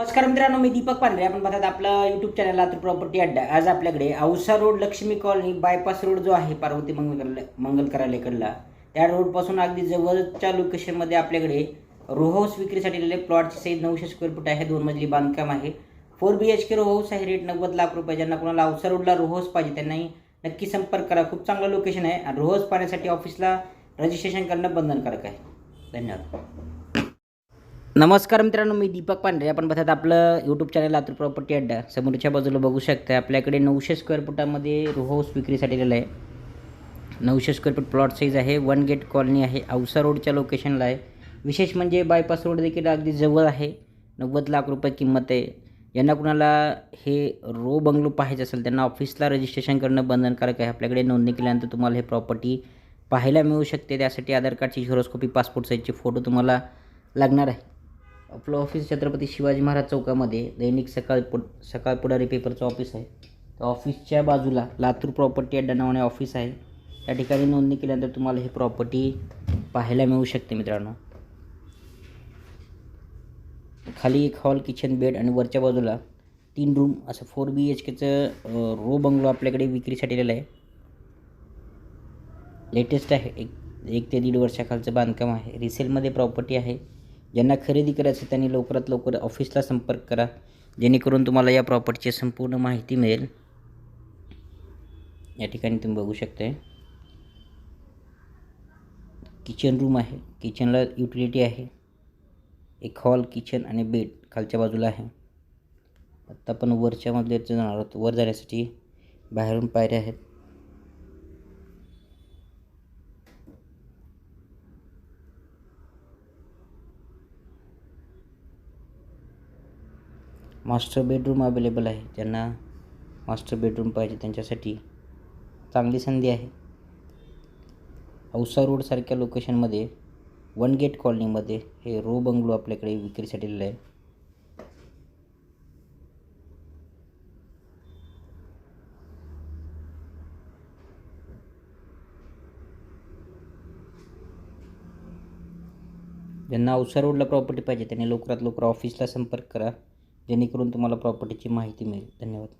नमस्कार मित्रांनो मी दीपक पांढरे. आपण पाहतात आपलं युट्यूब चॅनल लातूर प्रॉपर्टी अड्डा. आज आपल्याकडे Ausa road Laxmi colony bypass road जो आहे पार्वती मंगल मंगल कार्यालयाकडला त्या रोडपासून अगदी जवळच्या लोकेशनमध्ये आपल्याकडे रो हाऊस विक्रीसाठी दिलेले प्लॉटची साईज नऊशे स्क्वेअर फूट आहे. दोन मजली बांधकाम आहे. Four B H K row house आहे. रेट नव्वद लाख रुपये. ज्यांना कोणाला औसा रोडला रो हाऊस पाहिजे त्यांनाही नक्की संपर्क करा. खूप चांगलं लोकेशन आहे. आणि रो हाऊस पाहण्यासाठी ऑफिसला रजिस्ट्रेशन करणं बंधनकारक आहे. धन्यवाद. नमस्कार मित्रांनो मी दीपक पांढरे. आपण बघतात आपलं यूट्यूब चॅनल लातूर प्रॉपर्टी अड्डा. समोरच्या बाजूला बघू शकता आपल्याकडे नऊशे स्क्वेअर फुटामध्ये रो हाऊस विक्रीसाठी आलेलं आहे. नऊशे स्क्वेअर फूट प्लॉट साईज आहे वन गेट कॉलनी आहे औसा रोडच्या लोकेशनला आहे. विशेष म्हणजे बायपास रोड देखील अगदी जवळ आहे. नव्वद लाख रुपये किंमत आहे. यांना कुणाला हे रो बंगलो पाहायचं असेल त्यांना ऑफिसला रजिस्ट्रेशन करणं बंधनकारक आहे. आपल्याकडे नोंदणी केल्यानंतर तुम्हाला हे प्रॉपर्टी पाहायला मिळू शकते. त्यासाठी आधार कार्डची झेरोस्कोपी पासपोर्ट साईजचे फोटो तुम्हाला लागणार आहे. आपलं ऑफिस छत्रपती शिवाजी महाराज चौकामध्ये दैनिक सकाळ पु सकाळ पुढारी पेपरचं ऑफिस आहे. त्या ऑफिसच्या बाजूला लातूर प्रॉपर्टी अड्डा नावाने ऑफिस आहे. त्या ठिकाणी नोंदणी केल्यानंतर तुम्हाला ही प्रॉपर्टी पाहायला मिळू शकते मित्रांनो. खाली एक हॉल किचन बेड आणि वरच्या बाजूला तीन रूम असं फोर बी एच केचं रो बंगलो आपल्याकडे विक्रीसाठी आलेलं आहे. लेटेस्ट आहे. एक एक ते दीड वर्षाखालचं बांधकाम आहे. रिसेलमध्ये प्रॉपर्टी आहे. ज्यांना खरेदी करायचं त्यांनी लवकरात लवकर ऑफिसला संपर्क करा. जेणेकरून तुम्हाला या प्रॉपर्टीची संपूर्ण माहिती मिळेल. या ठिकाणी तुम्ही बघू शकता किचन रूम आहे. किचनला युटिलिटी आहे. एक हॉल किचन आणि बेड खालच्या बाजूला आहे. आत्ता आपण वरच्या जाणार आहोत. वर जाण्यासाठी बाहेरून पायऱ्या आहेत. मास्टर बेडरूम अवेलेबल आहे. ज्यांना मास्टर बेडरूम पाहिजे त्यांच्यासाठी चांगली संधी आहे. औसा रोडसारख्या लोकेशनमध्ये वन गेट कॉलनीमध्ये हे रो बंगलो आपल्याकडे विक्रीसाठी आहे. ज्यांना औसा रोडला प्रॉपर्टी पाहिजे त्यांनी लवकरात लवकर ऑफिसला संपर्क करा. जेणेकरून तुम्हाला प्रॉपर्टीची माहिती मिळेल. धन्यवाद.